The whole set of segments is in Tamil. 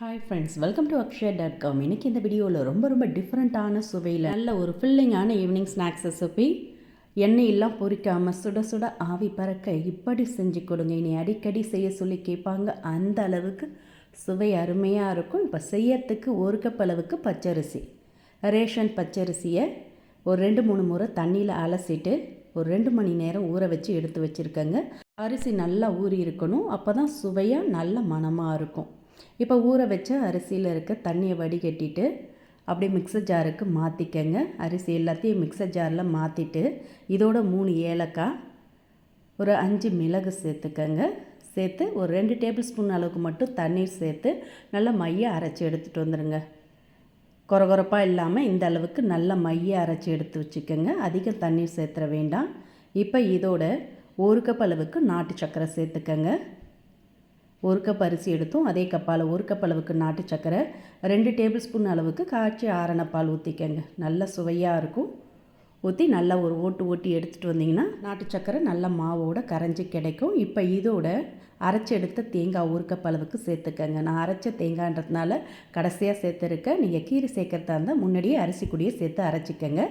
Hi friends welcome to Akshaya dot com இன்றைக்கி இந்த வீடியோவில் ரொம்ப ரொம்ப டிஃப்ரெண்ட்டான சுவையில் நல்ல ஒரு ஃபில்லிங்கான ஈவினிங் ஸ்நாக்ஸ் ரெசிபி எண்ணெயெல்லாம் பொரிக்காமல் சுட சுட ஆவி பறக்க இப்படி செஞ்சு கொடுங்க. இனி அடிக்கடி செய்ய சொல்லி கேட்பாங்க. அந்த அளவுக்கு சுவை அருமையாக இருக்கும். இப்போ செய்யறதுக்கு ஒரு கப் அளவுக்கு பச்சரிசி. ரேஷன் பச்சரிசியை ஒரு ரெண்டு மூணு முறை தண்ணியில் அலசிட்டு ஒரு ரெண்டு மணி நேரம் ஊற வச்சு எடுத்து வச்சுருக்கேங்க. அரிசி நல்லா ஊறி இருக்கணும் அப்போ தான் சுவையாக நல்ல மணமாக இருக்கும். இப்போ ஊற வச்ச அரிசியில் இருக்க தண்ணியை வடிகட்டிட்டு அப்படியே மிக்சர் ஜாருக்கு மாற்றிக்கங்க அரிசி எல்லாத்தையும் மிக்சர் ஜாரில் மாற்றிட்டு இதோட மூணு ஏலக்காய் ஒரு அஞ்சு மிளகு சேர்த்துக்கங்க. சேர்த்து ஒரு ரெண்டு டேபிள் ஸ்பூன் அளவுக்கு மட்டும் தண்ணீர் சேர்த்து நல்லா மைய அரைச்சி எடுத்துகிட்டு வந்துடுங்க குறகுறப்பாக இல்லாமல் இந்த அளவுக்கு நல்ல மைய அரைச்சி எடுத்து வச்சுக்கோங்க. அதிகம் தண்ணீர் சேர்த்துற வேண்டாம். இப்போ இதோட ஒரு கப் அளவுக்கு நாட்டு சர்க்கரை சேர்த்துக்கங்க. ஒரு கப் அரிசி எடுத்தோம். அதே கப்பால் ஒரு கப் அளவுக்கு நாட்டு சக்கரை ரெண்டு டேபிள் ஸ்பூன் அளவுக்கு காய்ச்சி ஆரண பால் ஊற்றிக்கங்க நல்ல சுவையாக இருக்கும். ஊற்றி நல்லா ஒரு ஓட்டு ஓட்டி எடுத்துகிட்டு வந்தீங்கன்னா நாட்டு சர்க்கரை நல்ல மாவோட கரைஞ்சி கிடைக்கும். இப்போ இதோட அரைச்சி எடுத்த தேங்காய் ஒரு கப் அளவுக்கு சேர்த்துக்கங்க. நான் அரைச்ச தேங்காய்ன்றதுனால கடைசியாக சேர்த்துருக்கேன் நீங்கள் கீரை சேர்க்குறதா இருந்தால் முன்னாடியே அரிசி கூடியே சேர்த்து அரைச்சிக்கங்க.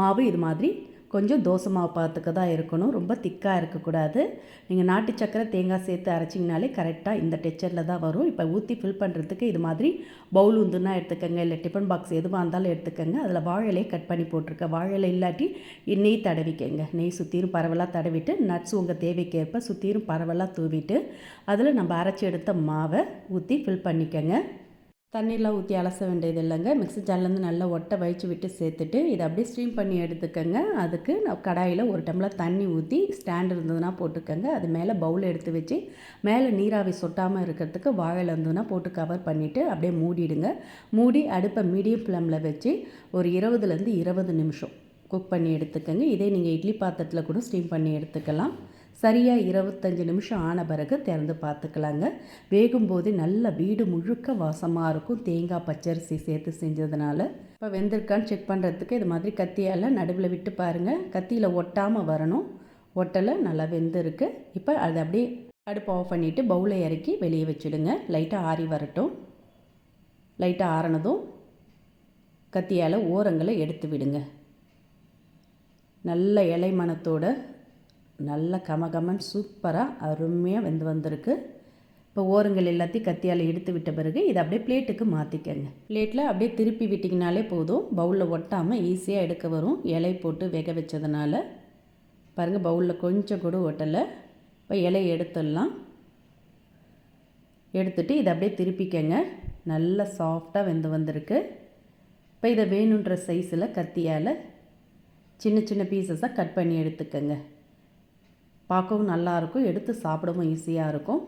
மாவு இது மாதிரி கொஞ்சம் தோசை மாவு பார்த்துக்க தான் இருக்கணும். ரொம்ப திக்காக இருக்கக்கூடாது. நீங்கள் நாட்டு சக்கரை தேங்காய் சேர்த்து அரைச்சிங்கனாலே கரெக்டாக இந்த டெக்சரில் தான் வரும். இப்போ ஊற்றி ஃபில் பண்ணுறதுக்கு இது மாதிரி பவுல் உந்துன்னா எடுத்துக்கோங்க இல்லை டிஃபன் பாக்ஸ் எதுவாக இருந்தாலும் எடுத்துக்கோங்க. அதில் வாழலையை கட் பண்ணி போட்டிருக்கேன் வாழை இல்லாட்டி நெய் தடவிக்கங்க. நெய் சுற்றியும் பரவலாக தடவிட்டு நட்ஸ் உங்கள் தேவைக்கேற்ப சுற்றியும் பரவலாக தூவிட்டு அதில் நம்ம அரைச்சி எடுத்த மாவை ஊற்றி ஃபில் பண்ணிக்கோங்க. தண்ணியெலாம் ஊற்றி அலச வேண்டியது இல்லைங்க. மிக்ஸி ஜார்லேருந்து நல்லா ஒட்டை வயிச்சு விட்டு சேர்த்துட்டு இதை அப்படியே ஸ்டீம் பண்ணி எடுத்துக்கோங்க. அதுக்கு நான் கடாயில் ஒரு டம்ளர் தண்ணி ஊற்றி ஸ்டாண்ட் இருந்ததுன்னா போட்டுக்கோங்க. அது மேலே பவுல் எடுத்து வச்சு மேலே நீராவி சொட்டாமல் இருக்கிறதுக்கு வாழை இருந்ததுன்னா போட்டு கவர் பண்ணிவிட்டு அப்படியே மூடிடுங்க. மூடி அடுப்பை மீடியம் ஃப்ளேமில் வச்சு ஒரு இருபதுலேருந்து இருபது நிமிஷம் குக் பண்ணி எடுத்துக்கோங்க. இதே நீங்கள் இட்லி பாத்திரத்தில் கூட ஸ்டீம் பண்ணி எடுத்துக்கலாம். சரியாக இருபத்தஞ்சி நிமிஷம் ஆன பிறகு திறந்து பார்த்துக்கலாங்க. வேகும்போது நல்ல வீடு முழுக்க வாசமாக இருக்கும். தேங்காய் பச்சரிசி சேர்த்து செஞ்சதுனால. இப்போ வெந்திருக்கான்னு செக் பண்ணுறதுக்கு இது மாதிரி கத்தியால் நடுவில் விட்டு பாருங்கள் கத்தியில் ஒட்டாமல் வரணும். ஒட்டலை நல்லா வெந்திருக்கு. இப்போ அதை அப்படியே அடுப்பு ஆஃப் பண்ணிவிட்டு பவுலை இறக்கி வெளியே வச்சுடுங்க. லைட்டாக ஆறி வரட்டும். லைட்டாக ஆறினதும் கத்தியால் ஓரங்களை எடுத்து விடுங்க. நல்ல இலை மணத்தோட நல்ல கமகமன் சூப்பராக அருமையாக வெந்து வந்திருக்கு. இப்போ ஓரங்கள் எல்லாத்தையும் கத்தியால் எடுத்து விட்ட பிறகு இதை அப்படியே பிளேட்டுக்கு மாற்றிக்கங்க பிளேட்டில் அப்படியே திருப்பி விட்டிங்கனாலே போதும். பவுலில் ஒட்டாமல் ஈஸியாக எடுக்க வரும். இலை போட்டு வேக வச்சதுனால. பாருங்கள் பவுலில் கொஞ்சம் கூட ஒட்டலை. இப்போ இலை எடுத்துடலாம். எடுத்துகிட்டு இதை அப்படியே திருப்பிக்கங்க. நல்லா சாஃப்டாக வெந்து வந்திருக்கு. இப்போ இதை வேணுன்ற சைஸில் கத்தியால் சின்ன சின்ன பீசஸாக கட் பண்ணி எடுத்துக்கங்க. பார்க்கவும் நல்லாயிருக்கும் எடுத்து சாப்பிடவும் ஈஸியாக இருக்கும்.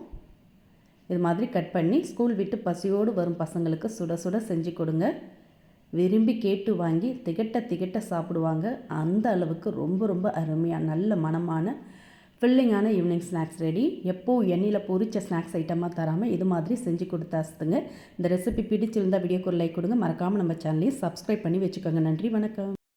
இது மாதிரி கட் பண்ணி ஸ்கூல் விட்டு பசியோடு வரும் பசங்களுக்கு சுட சுட செஞ்சு கொடுங்க. விரும்பி கேட்டு வாங்கி திகட்ட திகட்ட சாப்பிடுவாங்க. அந்த அளவுக்கு ரொம்ப ரொம்ப அருமையாக நல்ல மனமான ஃபில்லிங்கான ஈவினிங் ஸ்நாக்ஸ் ரெடி எப்போது எண்ணெயில் பொரிச்ச ஸ்நாக்ஸ் ஐட்டமாக தராமல் இது மாதிரி செஞ்சு கொடுத்தாச்சுங்க இந்த ரெசிபி பிடிச்சிருந்தால் வீடியோக்கு ஒரு லைக் கொடுங்க. மறக்காமல் நம்ம சேனலையும் சப்ஸ்கிரைப் பண்ணி வச்சுக்கோங்க. நன்றி வணக்கம்.